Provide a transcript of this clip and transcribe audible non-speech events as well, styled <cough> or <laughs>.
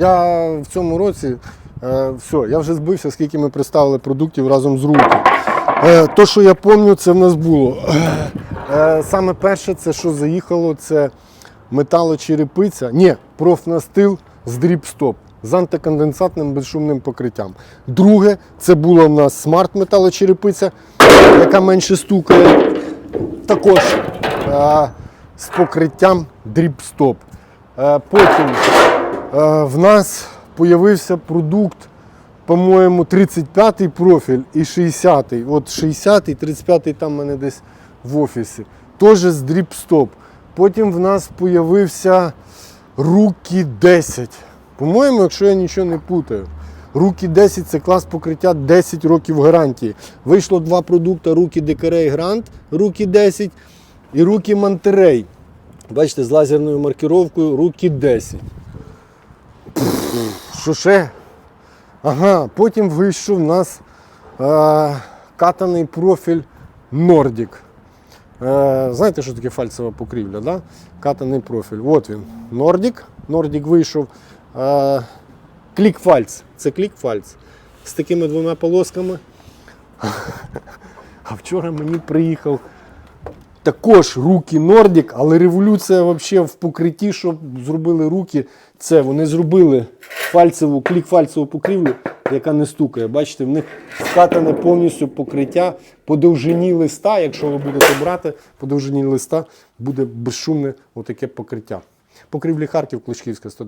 Я в цьому році е, все, я вже збився, скільки ми представили продуктів разом з руки. Е, то, що я пам'ятаю, це в нас було. Е, саме перше, це що заїхало, це металочерепиця. Ні, профнастил з дріп-стоп з антиконденсатним безшумним покриттям. Друге, це була в нас смарт-металочерепиця, яка менше стукає. Також е, з покриттям дріп-стоп. Е, потім В нас з'явився продукт, по-моєму, 35-й профіль і 60-й. От 60-й, 35-й там в мене десь в офісі. Теж з дріп-стоп. Потім в нас з'явився Рукі 10. По-моєму, якщо я нічого не путаю. Рукі 10 це клас покриття 10 років гарантії. Вийшло два продукти Рукі Декарей Грант, Рукі 10 і Рукі Монтерей. Бачите, з лазерною маркировкою Рукі 10. Що ще? Ага, потім вийшов у нас е, катаний профіль Nordic. Е, знаєте, що таке фальцева покрівля? Да? Катаний профіль. От він. Nordic. Nordic вийшов. Е, клікфальц. Це клікфальц. З такими двома полосками. <laughs> А вчора мені приїхав також руки Nordic, але революція взагалі в покритті, що зробили руки, це вони зробили фальцеву, клік-фальцеву покрівлю, яка не стукає. Бачите, в них скатане повністю покриття по довжині листа. Якщо ви будете брати, по довжині листа буде безшумне отаке покриття. Покрівлі Харків, Кличківська 100.